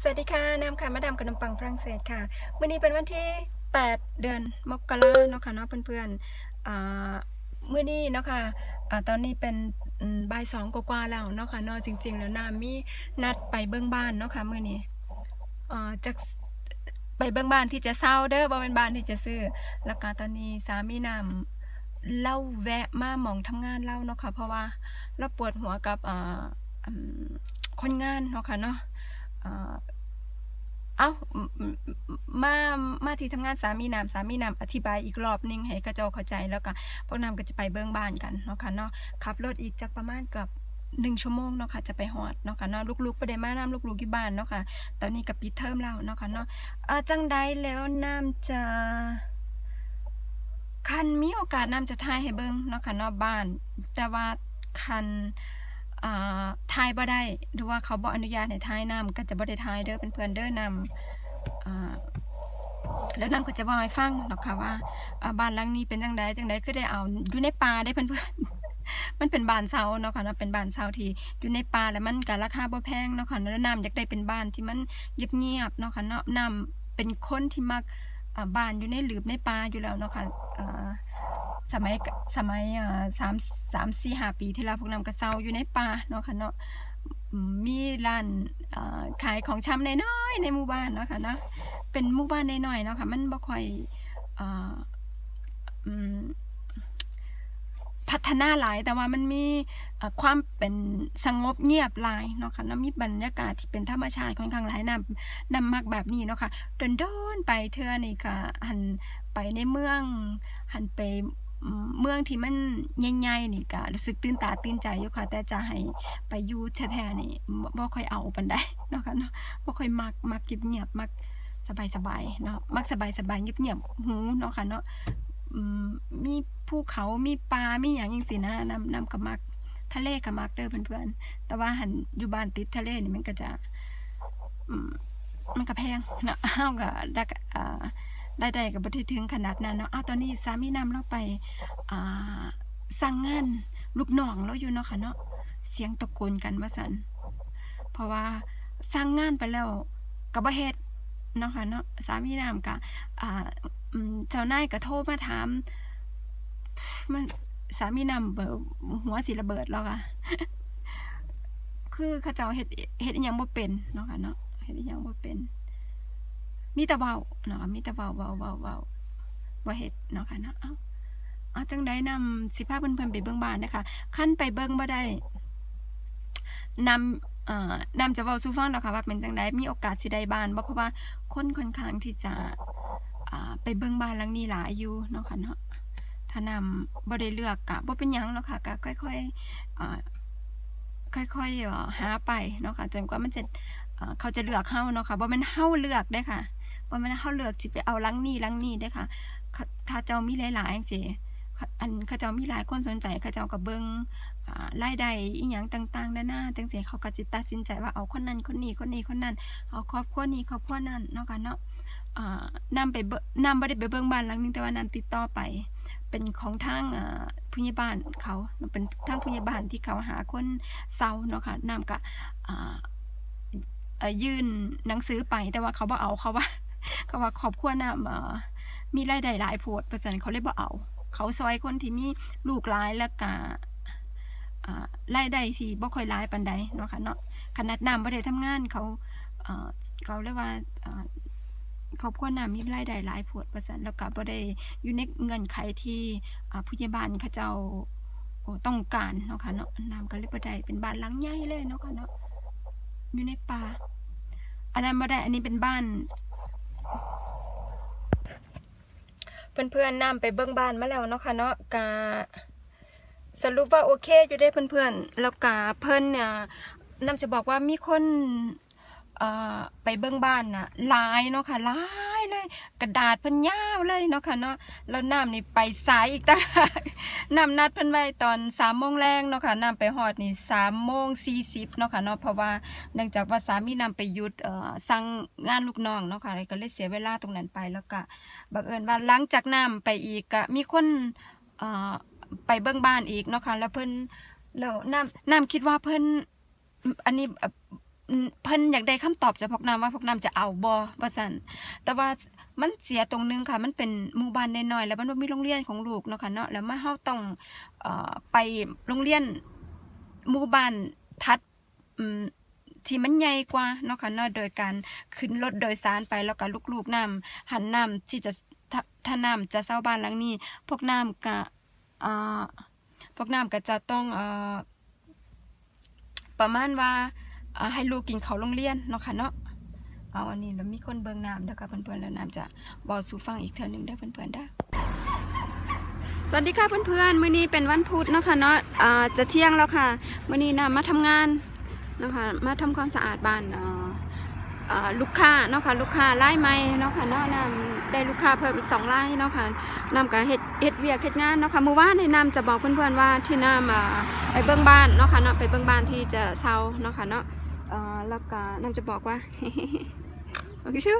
สวัสดีค่ะน้ำค่ะมาดามขนมปังฝรั่งเศสค่ะวันนี้เป็นวันที่ 8 เดือนมกราเนาะค่ะเนาะเพื่อนๆอ่ามื้อนี้เนาะค่ะอ่าตอนนี้เป็นบ่ายสองกว่าแล้วเนาะค่ะเนาะจริง ๆ แล้วน้ำมีนัดไปเบิ่งบ้านเนาะค่ะมื้อนี้จากไปเบิ่งบ้านที่จะเซาเด้อบ่เป็นบ้านที่จะซื้อแล้วก็ตอนนี้สามีน้ำเล่าแวะมาหมองทำงานเล่าเนาะค่ะเพราะว่าเราปวดหัวกับคนงานเนาะค่ะเนาะ เอ้ามา มาที่ทำงานสามีนามสามีนามอธิบายอีกรอบนึงให้เขาเจ้าเข้าใจแล้วก็พวกนามก็จะไปเบิ่งบ้านกันเนาะค่ะเนาะขับรถอีกจักประมาณเกือบ1ชั่วโมงเนาะค่ะจะไปฮอดเนาะค่ะเนาะลูกๆบ่ได้มาน้ำลูกๆอยู่บ้านเนาะค่ะตอนนี้ก็ปิดเทอมแล้วเนาะค่ะเนาะจังใดแล้วนามจะคันมีโอกาสน้ำจะถ่ายให้เบิ่งเนาะค่ะเนาะบ้าน แต่ว่าคัน อ่าถ่ายบ่ได้หรือว่าเขาบ่อนุญาตให้ถ่ายนำก็จะบ่ได้ถ่ายเด้อเพื่อนๆเด้อนำอ่าแล้วนำก็จะเว้าให้ฟังเนาะค่ะว่าบ้านหลังนี้เป็นจังไดจังไดคือได้เอาอยู่ในป่าเด้เพื่อนๆมันเป็นบ้านเช่าเนาะค่ะเนาะเป็นบ้านเช่าที่อยู่ในป่าแล้วมันก็ราคาบ่แพงเนาะค่ะแล้วนำอยากได้เป็นบ้านที่มันเงียบๆเนาะค่ะเนาะนำเป็นคนที่มักบ้านอยู่ในหลืบในป่าอยู่แล้วเนาะค่ะอ่า สมัยสมัยสามสามสี่ห้าปีที่แล้วพวกนำก็เซาอยู่ในป่าเนาะค่ะเนาะมีร้านขายของชำน้อยๆในหมู่บ้านเนาะค่ะเนาะเป็นหมู่บ้านน้อยๆเนาะค่ะมันบ่ค่อยอ่า พัฒนาหลายแต่ว่ามันมีความเป็นสงบเงียบหลายเนาะค่ะเนาะมีบรรยากาศที่เป็นธรรมชาติค่อนข้างหลายนำนำมักแบบนี้เนาะค่ะโดนๆไปเทื่อนี่ก็หันไปในเมืองหันไปเมืองที่มันใหญ่ๆนี่ก็รู้สึกตื่นตาตื่นใจอยู่ค่ะ แต่จะให้ไปอยู่แท้ๆนี่บ่บ่ค่อยเอาปานใดเนาะค่ะเนาะบ่ค่อยมักมักเงียบๆมักสบายๆเนาะมักสบายๆเงียบๆหูเนาะค่ะเนาะ มีภูเขามีป่ามีหยังจังซี่นะนำนำก็มัก ทะเลก็มักเด้อเพื่อนๆแต่ว่าหันอยู่บ้านติดทะเลนี่มันก็จะมันก็แพงเนาะเฮาก็รักอ่ารายได้ก็บ่ได้ถึงขนาดนั้นเนาะอ้าวตอนนี้สามีนำเราไปอ่าสั่งงานลูกน้องเราอยู่เนาะค่ะเนาะเสียงตะโกนกันว่าซั่นเพราะว่าสั่งงานไปแล้วก็บ่เฮ็ดเนาะค่ะเนาะสามีนำก็อ่า เจ้านายก็โทรมาถาม มันสามีนำเบิดหัวสิระเบิดแล้วค่ะ คือเขาเจ้าเฮ็ดเฮ็ดอิหยังบ่เป็นเนาะค่ะเนาะเฮ็ดอิหยังบ่เป็น มีแต่เว้าเนาะมีแต่เว้าเว้าเว้าเว้าบ่เฮ็ดเนาะค่ะเนาะเอ้าเอาจังได๋นำสิพาเพิ่นๆไปเบิ่งบ้านเด้อค่ะคันไปเบิ่งบ่ได้นำเอ่อนำจะเว้าสู่ฟังดอกค่ะว่าเป็นจังไดมีโอกาสสิได้บ้านบ่เพราะว่าคนค่อนข้างที่จะ ไปเบิ่งบ้านหลังนี้หลายอยู่เนาะค่ะเนาะถ้านำบ่ได้เลือกก็บ่เป็นหยังเนาะค่ะก็ค่อยๆอค่อยๆหาไปเนาะค่ะจนกว่ามันจะเขาจะเลือกเฮาเนาะค่ะบ่แม่นเฮาเลือกเด้ค่ะบ่แม่นเฮาเลือกสิไปเอาหลังนี้หลังนี้เด้ค่ะ ถ้าเจ้ามีหลายๆจังซี้อันเขาเจ้ามีหลายคนสนใจเขาเจ้าก็เบิ่งอ่ารายได้อิหยังต่างๆนานาจังซี้เขาก็สิตัดสินใจว่าเอาคนนั้นคนนี้คนนี้คนนั้นเอาครอบครัวนี้ครอบครัวนั้นเนาะค่ะเนาะ อ่านำไปนำบ่ได้ไปเบิ่งบ้านหลังนึงแต่ว่านำติดต่อไป เป็นของทางอ่าผู้ใหญ่บ้านเขาเป็นทางผู้ใหญ่บ้านที่เขาหาคนเซาเนาะค่ะนำก็ยื่นหนังสือไปแต่ว่าเขาบ่เอาเขาว่า เขาว่าครอบครัวนำเอ่อมีรายได้หลายโพดเพราะฉะนั้นเขาเลยบ่เอา เขาซอยคนที่มีลูกหลายแล้วก็รายได้ที่บ่ค่อยหลายปานใดเนาะค่ะเนาะขนาดนำบ่ได้ทำงานเขาเขาเรียกว่า ครอบครัวนำมีรายได้หลายโพดว่าซั่นแล้วก็บ่ได้อยู่ในเงื่อนไขที่ผู้ใหญ่บ้านเขาเจ้าต้องการเนาะค่ะเนาะนำก็เลยบ่ได้เป็นบ้านหลังใหญ่เลยเนาะค่ะเนาะอยู่ในป่าอันนั้นบ่ได้อันนี้เป็นบ้าน เพื่อนๆนำไปเบิ่งบ้านมาแล้วเนาะค่ะเนาะกะสรุปว่าโอเคอยู่ได้เพื่อนๆแล้วกะเพิ่นเนี่ยนำจะบอกว่ามีคน ไปเบิ่งบ้านน่ะลายเนาะค่ะลายเลย กระดาษพิ่นยาวเลยเนาะค่ะเนาะแล้วน้ำนี่ไปสายอีกต่างหากน้ำนัดเพิ่นไว้ตอน3โมงแรงเนาะค่ะน้ำไปฮอดนี่3โมง40เนาะค่ะเนาะเพราะว่าเนื่องจากว่าสามีนำไปหยุดสั่งงานลูกน้องเนาะค่ะก็เลยเสียเวลาตรงนั้นไปแล้วก็บังเอิญว่าหลังจากน้ำไปอีกก็มีคนไปเบิ่งบ้านอีกเนาะค่ะแล้วเพิ่นแล้วน้ำน้ำคิดว่าเพิ่นอันนี้ เพิ่นอยากได้คำตอบจากพวกน้ำว่าพวกน้ำจะเอาบ่ว่าซั่นแต่ว่ามันเสียตรงนึงค่ะ มันเป็นหมู่บ้านน้อยๆแล้วมันบ่มีโรงเรียนของลูกเนาะค่ะเนาะแล้วมาเฮาต้องเอ่อไปโรงเรียนหมู่บ้านทัดอืมที่มันใหญ่กว่าเนาะค่ะเนาะโดยการขึ้นรถโดยสารไปแล้วก็ลูกๆน้ำหันน้ำที่จะถ้าถ้าน้ำจะเซาบ้านหลังนี้ พวกน้ำก็เอ่อพวกน้ำก็จะต้องเอ่อประมาณว่า ให้ลูกกินเขาโรงเรียนเนาะค่ะเนาะเอาอันนี้แล้วมีคนเบิ่งน้ำเด้อค่ะเพื่อนๆแล้วน้ำจะบอกสู่ฟังอีกเทื่อหนึงได้เพื่อนๆได้สวัสดีค่ะเพื่อนๆมื้อนี้เป็นวันพุธเนาะค่ะเนาะอ่าจะเที่ยงแล้วค่ะมื้อนี้น้ำมาทำงานเนาะค่ะมาทำความสะอาดบ้านเนาะ ลูกค้าเนาะค่ะลูกค้าไล่ไม้เนาะค่ะเนาะนำได้ลูกค้าเพิ่มอีกสองไล่เนาะค่ะนำก็เฮ็ดเฮ็ดเวียกเฮ็ดงานเนาะค่ะมื้อวานในนำจะบอกเพื่อนๆว่าที่น้ำอ่าไปเบิ่งบ้านเนาะค่ะเนาะไปเบิ่งบ้านที่จะเซาเนาะค่ะเนาะแล้วก็นำจะบอกว่าโอเคชู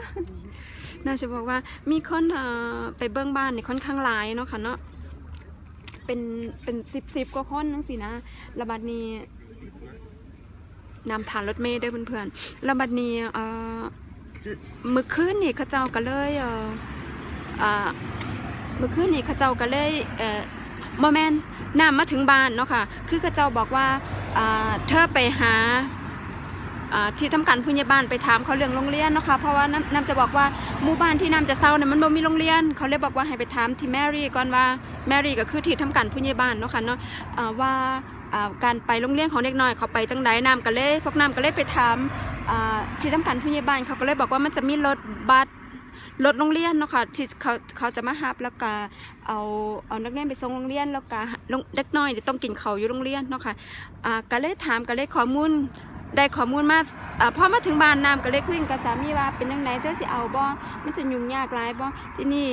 นำจะบอกว่ามีคนไปเบิ้องบ้านนี่ค่อนข้างหลายเนาะค่ะเนาะเป็นเป็นสิบสิบกว่าคนนั่งสินะระบัดนี้ นำทานรถเมล์ด้อเพื่อนๆระบัดนี้เอ่อมื้อคืนนี่เขาเจ้าก็เลยเอออ่ามื้อคืนนี่เขาเจ้าก็เลยเอ่อบ่แม่นน้ำมาถึงบ้านเนาะค่ะ คือเขาเจ้าบอกว่าเธอไปหาที่ทำการผู้ใหญ่บ้านไปถามเขาเรื่องโรงเรียนเนาะคะ เพราะว่าน้ำจะบอกว่าหมู่บ้านที่น้ำจะเศร้าเนี่ยมันบ่มีโรงเรียน เขาเลยบอกว่าให้ไปถามที่แมรี่ก่อนว่าแมรี่ก็คือที่ทำการผู้ใหญ่บ้านเนาะค่ะเนาะว่า การไปโรงเรียนของเด็กน้อยเขาไปจังไดน้ำก็เลยพวกน้ำก็เลยไปถามที่ทำการผู้ใหญ่บ้านเขาก็เลยบอกว่ามันจะมีรถบัสรถโรงเรียนเนาะค่ะที่เขาเขาจะมารับแล้วก็เอาเอานักเรียนไปส่งโรงเรียนแล้วก็เด็กน้อยต้องกินเขาอยู่โรงเรียนเนาะค่ะก็เลยถามก็เลยข้อมูลได้ข้อมูลมาอ่าพอมาถึงบ้านน้ำก็เลยคุยกับสามีว่าเป็นยังไงเธอสิเอาบ่มันจะยุ่งยากหลายบ่ที่นี่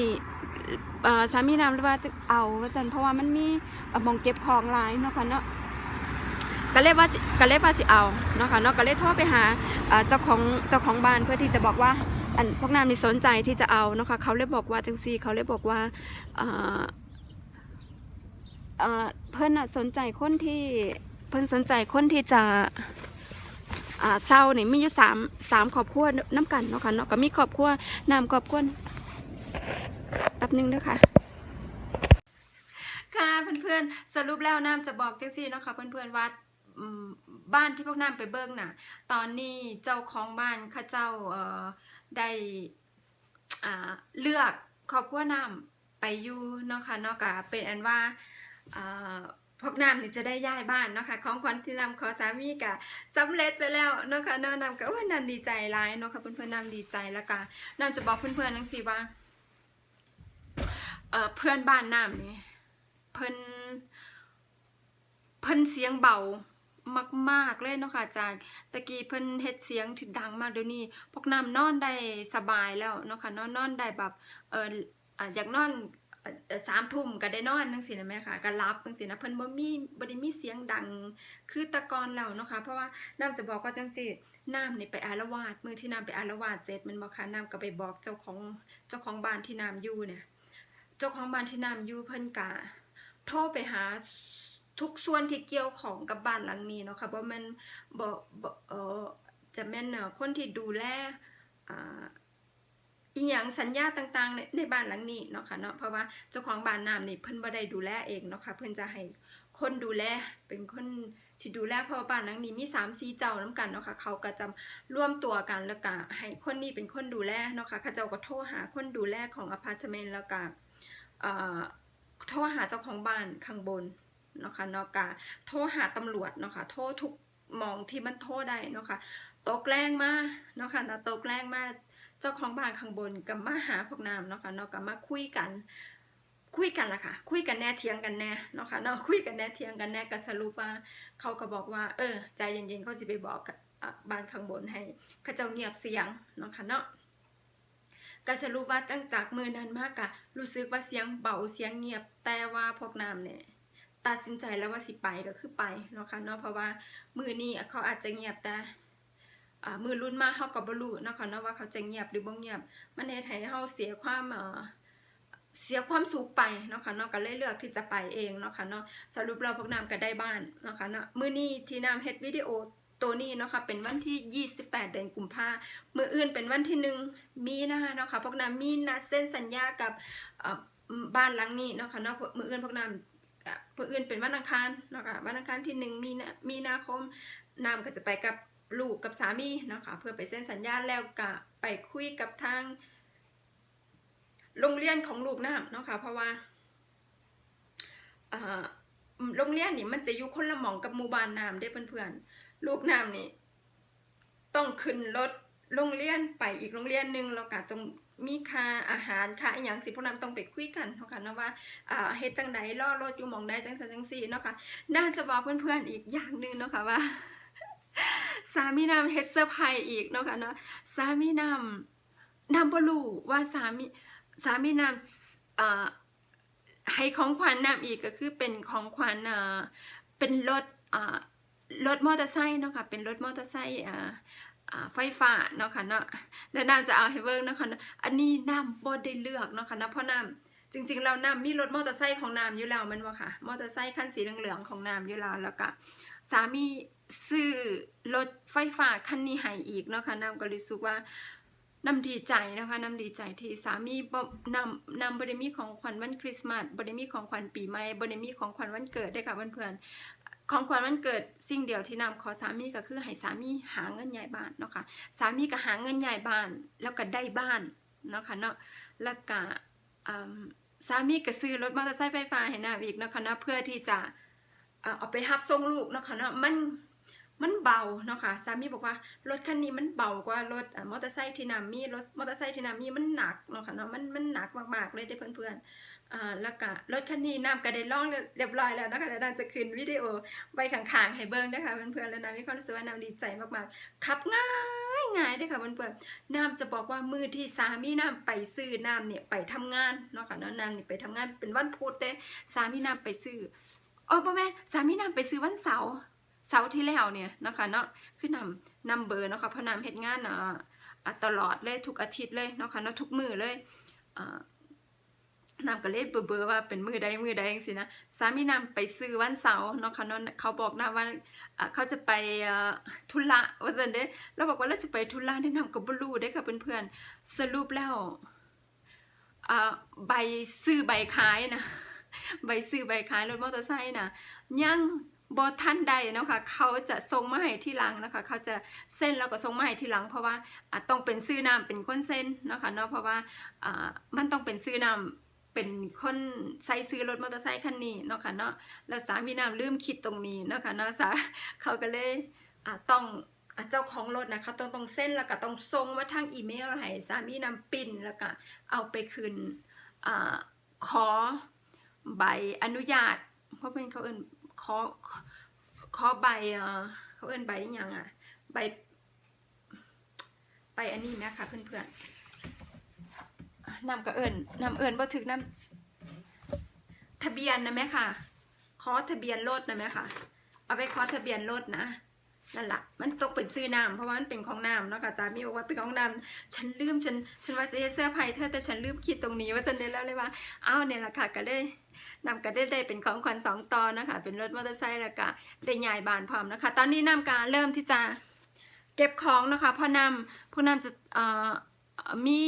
สามีน้ำเลยว่าจะเอาว่าซั่นเพราะว่ามันมีหมองเก็บของหลายเนาะค่ะเนาะ ก็เลยว่าก็เลยว่าสิเอาเนาะค่ะเนาะก็เลยโทรไปหาเจ้าของเจ้าของบ้านเพื่อที่จะบอกว่าอันพวกน้ำนี่สนใจที่จะเอาเนาะค่ะเขาเลยบอกว่าจังซี่เขาเลยบอกว่าเพิ่นน่ะสนใจคนที่เพิ่อนสนใจคนที่จะเศร้านี่มีอยู่สามสามครอบครัวน้ำกันเนาะค่ะเนาะก็มีครอบครัวนำครอบครัวแป๊บนึงเด้อค่ะค่ะเพื่อนๆสรุปแล้วน้ำจะบอกจังซี่เนาะค่ะเพื่อนๆว่า บ้านที่พวกน้ำไปเบิ่งน่ะ ตอนนี้เจ้าของบ้านเขาเจ้าเอ่อได้อ่าเลือกครอบครัวน้ำไปอยู่เนาะค่ะเนาะก็เป็นอันว่าอ่าพวกน้ำนี่จะได้ย้ายบ้านเนาะค่ะของขวัญที่นำขอสามีกะสำเร็จไปแล้วเนาะค่ะเนาะนำก็ว่านำดีใจหลายเนาะค่ะเพื่อนๆนำดีใจแล้วก็นำจะบอกเพื่อนๆนังสิว่าเออเพื่อนบ้านน้ำนี่เพิ่นเพิ่นเสียงเบา มาก ๆ เลยเนาะค่ะจากตะกี้เพิ่นเฮ็ดเสียงที่ดังมากเดี๋ยวนี้พวกน้ำนอนได้สบายแล้วเนาะค่ะนอนนอนได้แบบเอออะอยากนอนสามทุ่มก็ได้นอนจังซี่นะแม่ค่ะก็รับจังซี่นะเพิ่นบ่มีบ่ได้มีเสียงดังคือตะกอนแล้วเนาะค่ะเพราะว่าน้ำจะบอกว่าจังซี่น้ำนี่ไปอาละวาดมื้อที่น้ำไปอาละวาดเสร็จมันบ่ค่ะน้ำก็ไปบอกเจ้าของเจ้าของบ้านที่น้ำอยู่เนี่ย เจ้าของบ้านที่น้ำอยู่เพิ่นกะโทรไปหา ทุกส่วนที่เกี่ยวของกับบ้านหลังนี้เนาะค่ะว่ามันบ่บ่เออจะแม่นเอ่อคนที่ดูแลอ่าอีหยังสัญญาต่างๆในในบ้านหลังนี้เนาะค่ะเนาะเพราะว่าเจ้าของบ้านน้ำนี่เพิ่นบ่ได้ดูแลเองเนาะค่ะเพิ่นจะให้คนดูแลเป็นคนที่ดูแลเพราะว่าบ้านหลังนี้มี3 4เจ้านํกันเนาะค่ะเขาก็จะร่วมตัวกันแล้วก็ให้คนนี้เป็นคนดูแลเนาะค่ะเขาเจ้าก็โทรหาคนดูแลของอพาร์ตเมนต์แล้วก็เอ่อโทรหาเจ้าของบ้านข้างบน เนาะค่ะเนาะกะโทรหาตำรวจเนาะค่ะโทรทุกมองที่มันโทรได้เนาะค่ะตกแรงมาเนาะค่ะเนาะตกแรงมาเจ้าของบ้านข้างบนกับมาหาพวกน้ำเนาะค่ะเนาะกับมาคุยกันคุยกันล่ะค่ะ คุยกันแน่เถียงกันแน่เนาะค่ะเนาะคุยกันแน่เถียงกันแน่ก็สรุปว่าเขาก็บอกว่า เออ ใจเย็นๆเขาสิไปบอกบ้านข้างบนให้เขาเจ้าเงียบเสียงเนาะค่ะเนาะก็สรุปว่าตั้งจากมือนั้นมากะรู้สึกว่าเสียงเบาเสียงเงียบแต่ว่าพวกน้ำเนี่ย ตัดสินใจแล้วว่าสิไปก็คือไปเนาะค่ะเนาะเพราะว่ามือนี้เขาอาจจะเงียบแต่มือรุ่นมาเขาก็บ่รู้เนาะค่ะเนาะว่าเขาจะเงียบหรือบ่เงียบ มันเฮ็ดให้เฮาเสียความเสียความสุขไปเนาะค่ะเนาะก็เลยเลือกที่จะไปเองเนาะค่ะเนาะสรุปแล้วพวกน้ำก็ได้บ้านเนาะค่ะเนาะมือนี้ที่น้ำเฮ็ดวิดีโอตัวนี้เนาะคะ่ะเป็นวันที่ 28 เดือนกุมภามืออื่นเป็นวันที่หนึ่งมีนาเนาะคะ่ะพวกน้ำมีนัดเส้นสัญญากับบ้านหลังนี้เนาะคะ่ะเนาะมืออื่นพวกน้ำ อะมืออื่นเป็นวันอังคารเนาะค่ะวันอังคารที่หนึ่งมีนามีนาคมน้ำก็จะไปกับลูกกับสามีเนาะค่ะเพื่อไปเซ็นสัญญาแล้วก็ไปคุยกับทางโรงเรียนของลูกน้ำเนาะค่ะเพราะว่าโรงเรียนนี่มันจะอยู่คนละหม่องกับหมู่บ้านน้ำได้อเพื่อนๆลูกน้ำนี่ต้องขึ้นรถโรงเรียนไปอีกโรงเรียนหนึ่งแล้วก็ต้อง มีค่าอาหารค่าอย่างสิพวกนั้นต้องไปคุยกันเนาะค่ะเนาะว่าเฮ็ดจังใดล่อรถอยู่มองใดจังซั่นจังซี่เนาะค่ะน่าจะบอกเพื่อนๆอีกอย่างหนึ่งเนาะค่ะว่าสามีนำเฮ็ดเซอร์ไพรส์อีกเนาะค่ะเนาะสามีนำนำบ่รู้ว่าสามีสามีนำให้ของขวัญนำอีกก็คือเป็นของขวัญเป็นรถรถมอเตอร์ไซค์เนาะค่ะเป็นรถมอเตอร์ไซค์ ไฟฟ้าเนาะค่ะเนาะแล้วน้ำจะเอาให้เบิ่งเนาะค่ะเนาะอันนี้น้ำบ่ได้เลือกเนาะค่ะเนาะเพราะน้ำจริงๆแล้วน้ำมีรถมอเตอร์ไซค์ของน้ำอยู่แล้วมันบ่ค่ะ มอเตอร์ไซค์คันสีเหลืองๆของน้ำอยู่แล้วแล้วก็สามีซื้อรถไฟฟ้าคันนี้ให้อีกเนาะค่ะน้ำก็รู้สึกว่าน้ำดีใจนะคะน้ำดีใจที่สามีบนำนำบ่ได้มีของขวัญวันคริสต์มาสบ่ได้มีของขวัญปีใหม่บ่ได้มีของขวัญวันเกิดได้ค่ะเพื่อนๆ ของขวัญวันเกิดสิ่งเดียวที่นำขอสามีก็คือให้สามีหาเงินใหญ่บ้านเนาะค่ะสามีก็หาเงินใหญ่บ้าน แล้วก็ได้บ้านเนาะค่ะเนาะแล้วก็สามีก็ซื้อรถมอเตอร์ไซค์ไฟฟ้าให้นำอีกเนาะค่ะเนาะเพื่อที่จะเอาไปรับส่งลูกเนาะค่ะเนาะมันมันเบาเนาะค่ะสามีบอกว่ารถคันนี้มันเบากว่ารถมอเตอร์ไซค์ที่นำมีรถมอเตอร์ไซค์ที่นำมีมันหนักเนาะค่ะเนาะมันมันหนักมากๆเลยเด้เพื่อนๆ แล้วก็รถคันนี้น้ำก็ได้ล่องเรียบร้อยแล้วนะคะแล้วน้ำจะขึ้นวิดีโอไว้ข้างๆให้เบิ้งนะคะเพื่อนๆแล้วน้ำมีความรู้สึกว่าน้ำดีใจมากๆขับง่ายง่ายด้อค่ะเพื่อนๆน้ำจะบอกว่ามือที่สามีน้ำไปซื้อน้ำเนี่ยไปทำงานเนาะค่ะเนาะน้ำนี่ไปทำงานเป็นวันพุธเด้สามีน้ำไปซื้ออ๋อพ่อแม่สามีน้ำไปซื้อวันเสาร์เสาร์ที่แล้วเนี่ยเนาะคะเนาะคือนำนำเบอร์เนาะค่ะเพราะน้ำเฮ็ดงานอ่าอ่าตลอดเลยทุกอาทิตย์เลยเนาะค่ะเนาะทุกมือเลยอ่า นำก็เลยเบอร์เบอร์ว่าเป็นมือใดมือใดจังซี่นะสามีนำไปซื้อวันเสาร์เนาะค่ะเนเขาบอกนะว่าเขาจะไปเอ่อธุระว่าซั่นเด้เราบอกว่าเราจะไปธุระได้นำก็บ่รู้เด้ค่ะเพื่อนๆสรุปแล้วใบซื้อใบขายนะใบซื้อใบขายรถมอเตอร์ไซค์นะยังบ่ทันใดนะคะเขาจะส่งมาให้ที่หลังนะคะเขาจะเซ็นแล้วก็ส่งมาให้ที่หลัง เพราะว่าต้องเป็นซื้อนามเป็นคนเซ็นนะคะเนาะเพราะว่าอ่ามันต้องเป็นซื้อนาม เป็นคนใช้ซื้อรถมอเตอร์ไซค์คันนี้เนาะค่ะเนาะแล้วสามีน้ำลืมคิดตรงนี้เนาะค่ะเนาะสาเขาก็เลยต้องเจ้าของรถนะเขาต้องต้องเส้นแล้วก็ต้องส่งมาทางอีเมลให้สามีนำปิ้นแล้วก็เอาไปคืนอขอใบอนุญาตเพราะเป็นเขาเอิ้นขอขอใบเขาเอิ้นใบอย่างอะใบใบอันนี้ไหมคะเพื่อนๆ นำก็เอิญนำเอิญบ่ถึกนำทะเบียนนะแม่ค่ะ ขอทะเบียนรถนะแม่ค่ะ เอาไปขอทะเบียนรถนะนั่นละมันตกเป็นซื้อน้ำเพราะว่ามันเป็นของน้ำเนาะค่ะจามีบอกว่าเป็นของน้ำฉันลืมฉันฉันว่าจะเสื้อผ้าเธอแต่ฉันลืมคิดตรงนี้ว่าฉันได้แล้วเลยว่าอ้าวเนี่ยแหละค่ะก็ได้นำก็ได้ได้เป็นของขวัญสองตอนนะคะเป็นรถมอเตอร์ไซค์แล้วก็ได้ยายบานพร้อมนะคะ ตอนนี้นำการเริ่มที่จะเก็บของนะคะพอนำผู้นำจะมี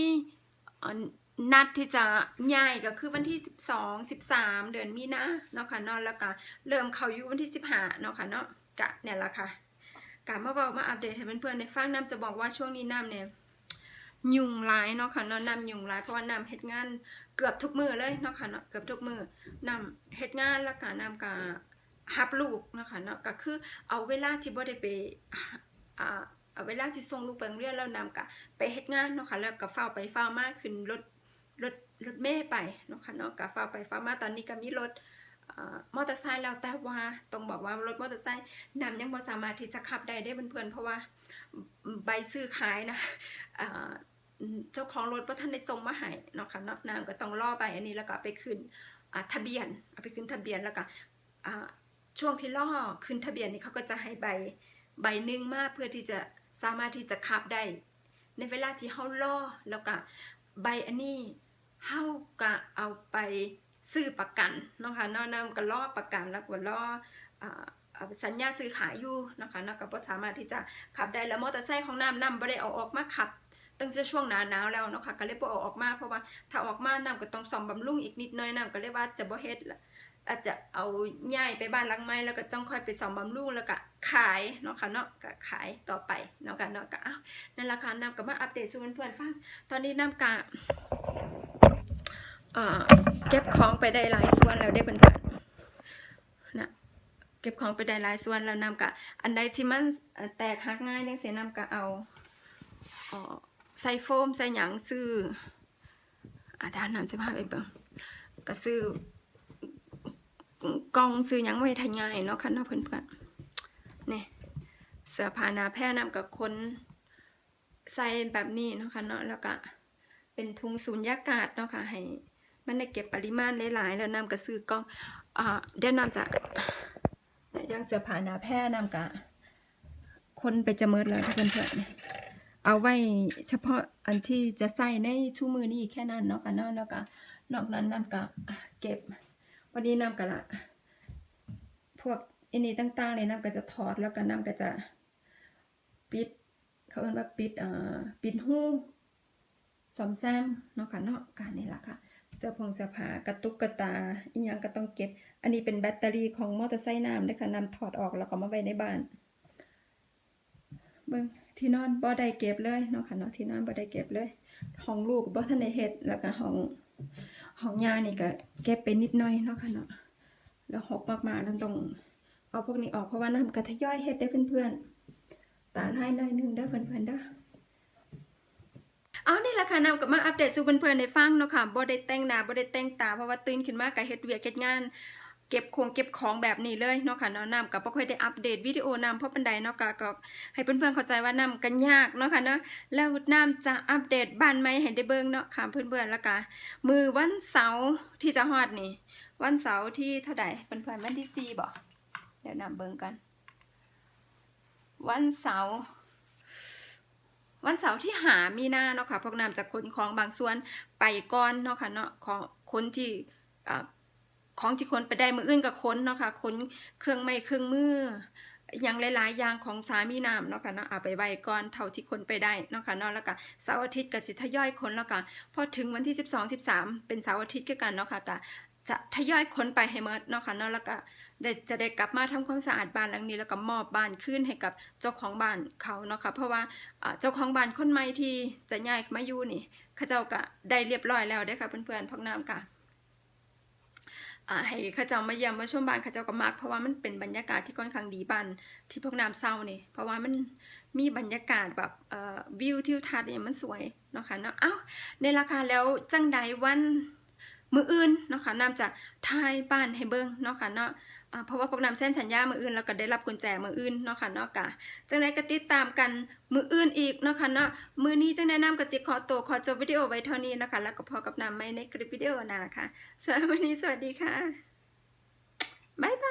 นัดที่จะย้ายก็คือวันที่ 12 13 เดือนมีนาเนาะค่ะเนาะแล้วก็เริ่มเข้าอยู่วันที่ 15เนาะค่ะเนาะกะเนี่ยละค่ะกะมาบอกมาอัปเดตให้เพื่อนๆในฟังน้ำจะบอกว่าช่วงนี้น้ำเนี่ยยุ่งหลายเนาะค่ะเนาะน้ำยุ่งหลายเพราะว่าน้ำเฮ็ดงานเกือบทุกมือเลยเนาะค่ะเนาะเกือบทุกมือน้ำเฮ็ดงานแล้วก็น้ำก็ฮับลูกเนาะค่ะเนาะก็คือเอาเวลาที่บ่ได้ไปอ่าเอาเวลาที่ส่งลูกไปโรงเรียนแล้วน้ำก็ไปเฮ็ดงานเนาะค่ะแล้วก็เฝ้าไปเฝ้ามากขึ้นรถ รถรถเมย์ไปเนาะค่ะเนาะกาฟ้าไปฟ้ามาตอนนี้ก็มีรถมอเตอร์ไซค์แล้วแต่ว่าต้องบอกว่ารถมอเตอร์ไซค์นำยังบ่สามารถที่จะขับได้ได้เพื่อนๆเพราะว่าใบซื้อขายนะเจ้าของรถบ่ทันได้ส่งมาให้เนาะค่ะเนาะนางก็ต้องรอใบอันนี้แล้วก็ไปขึ้นทะเบียนเอาไปขึ้นทะเบียนแล้วก็ช่วงที่ล่อขึ้นทะเบียนนี่เขาก็จะให้ใบใบหนึ่งมาเพื่อที่จะสามารถที่จะขับได้ ในเวลาที่เฮาล่อแล้วก็ใบอันนี้ เฮาก็เอาไปซื้อประกันเนาะค่ะนาะนำก็ล่อประกันแล้วก็ล่ออสัญญาซื้อขายอยู่นะคะนาะก็บ่สามารถที่จะขับได้แล้วมอเตอร์ไซค์ของน้ำน้ำบ่ได้เอาออกมาขับตั้งแต่ช่วงหนาหนาวแล้วเนาะค่ะก็เลยบ่เอาออกมาเพราะว่าถ้าออกมาน้ำก็ต้องซ่อมบำรุงอีกนิดหน่อยน้ำก็เลยว่าจะบ่เฮ็ดละอาจจะเอาย้ายไปบ้านลังใหม่แล้วก็จ้องค่อยไปซ่อมบำรุงแล้วก็ขายเนาะค่ะเนาะก็ขายต่อไปเนาะกันเนาะก็อ้าวนั่นละค่ะน้ำก็มาอัปเดตสู่เพื่อนๆฟังตอนนี้น้ำกะ เก็บของไปได้หลายส่วนแล้วได้เพื่อนๆนะเก็บของไปได้หลายส่วนแล้วน้ำกะอันใดที่มันแตกหักง่ายจังซี่น้ำกะเอาอใส่โฟมใส่หยังซื้ออาจารย์นำจะพาไปเบิ่งก็ซื้อกองซื้อหยังไว้ทายง่ายเนาะค่ะเนาะเพื่อนๆเนี่ยเสื้อผ้านาแพร่นำกับคนใส่แบบนี้เนาะค่ะเนาะแล้วก็เป็นถุงสูญญากาศเนาะค่ะให้ มันได้เก็บปริมาณหลายๆ แล้วนำก็ซื้อกล่องอ่าเดี๋ยวนำจะยังเสื้อผ้าหนาแพร่นำกะคนไปจะเมิดแล้วค่ะเพื่อนๆนี่เอาไว้เฉพาะอันที่จะใส่ในชูมือนี่แค่นั้นเนาะค่ะเนาะแล้วก็นอกนั้นนำก็เก็บ วันนี้นำก็ละพวกอันนี้ต่างๆเลยนำก็จะถอดแล้วก็นำก็จะปิดเขาเรียกว่าปิดอ่อปิดหูสอมแซมเนาะค่ะเนาะการนี่ละค่ะ เสื้อผงเสื้อผ้ากระตุกกระตาอีหยังก็ต้องเก็บ อันนี้เป็นแบตเตอรี่ของมอเตอร์ไซค์น้ำเลยค่ะนำถอดออกแล้วก็มาไว้ในบ้าน เบิ่งที่นอนบ่ได้เก็บเลยเนาะค่ะเนาะที่นอนบ่ได้เก็บเลย ห้องลูกบ่ทันได้เฮ็ดแล้วก็ห้องห้องยานี่ก็เก็บไปนิดหน่อยเนาะค่ะเนาะแล้วหกมากๆแล้วต้องเอาพวกนี้ออกเพราะว่าน้ำก็ทย่อยเฮ็ดได้เพื่อนๆตาลายหน่อยหนึงเด้อเพื่อนๆเด้อ เอานี่แหละค่ะนำกับมาอัปเดตสู่เพื่อนๆได้ฟังเนาะค่ะบ่ได้แต่งหน้าบ่ได้แต่งตาเพราะว่าตื่นขึ้นมาก็เฮ็ดเวียกเฮ็ดงานเก็บของเก็บของแบบนี้เลยเนาะค่ะเนาะนำกับบ่ค่อยได้อัปเดตวิดีโอนำเพราะปันใดเนาะก็ก็ให้เพื่อนๆเข้าใจว่านำกันยากเนาะค่ะเนาะแล้วนำจะอัปเดตบ้านใหม่ให้ได้เบิ่งเนาะค่ะเพื่อนๆแล้วก็มือวันเสาร์ที่จะฮอดนี่ วันเสาร์ที่เท่าใดเพื่อนๆวันที่4บ่เดี๋ยวนำเบิ่งกัน วันเสาร์ วันเสาร์ที่หามีนาเนาะค่ะพวกนำจะขนของบางส่วนไปก่อนเนาะค่ะเนาะของคนที่อ่าของที่คนไปได้มืออื่นกับคนเนาะค่ะคนเครื่องไม้เครื่องมืออย่างหลายๆอย่างของสามีน้ำเนาะค่ะเนาะเอาไปไว้ก่อนเท่าที่คนไปได้เนาะค่ะเนาะแล้วก็เสาร์อาทิตย์ก็สิทยอยคนแล้วก็พอถึงวันที่ 12 13 เป็นเสาร์อาทิตย์คือกันเนาะค่ะก็จะทยอยคนไปให้หมดเนาะค่ะเนาะแล้วก็ ได้จะได้กลับมาทำความสะอาดบ้านหลังนี้ แล้วก็มอบบ้านคืนให้กับเจ้าของบ้านเขาเนาะค่ะเพราะว่าเจ้าของบ้านคนใหม่ที่จะย้ายมาอยู่นี่เขาเจ้าก็ได้เรียบร้อยแล้วเด้ค่ะเพื่อนๆพวกน้ำค่ะให้ข้าเจ้ามาเยี่ยมมาชมบ้านข้าเจ้าก็มักเพราะว่ามันเป็นบรรยากาศที่ค่อนข้างดีบ้านที่พวกน้ำเศร้านี่เพราะว่ามันมีบรรยากาศแบบวิวทิวทัศน์เนี่ยมันสวยเนาะค่ะเนาะเอ้าในราคาแล้วจังใดวันมืออื่นเนาะค่ะน้ำจะทายบ้านให้เบิ่งเนาะค่ะเนาะ เพราะว่าพกนำเส้นชัญญามืออื่นแล้วก็ได้รับกุญแจมืออื่นเนาะค่ะเนาะกะจังไดก็ติดตามกันมืออื่นอีกเนาะค่ะเนาะมือนี้จังได้นำกับสิขอตัวขอจบวิดีโอไว้เท่านี้นะคะ แล้วก็พอกับนำไม่ในคลิปวิดีโอหนาค่ะสวัสดีสวัสดีค่ะบ๊ายบาย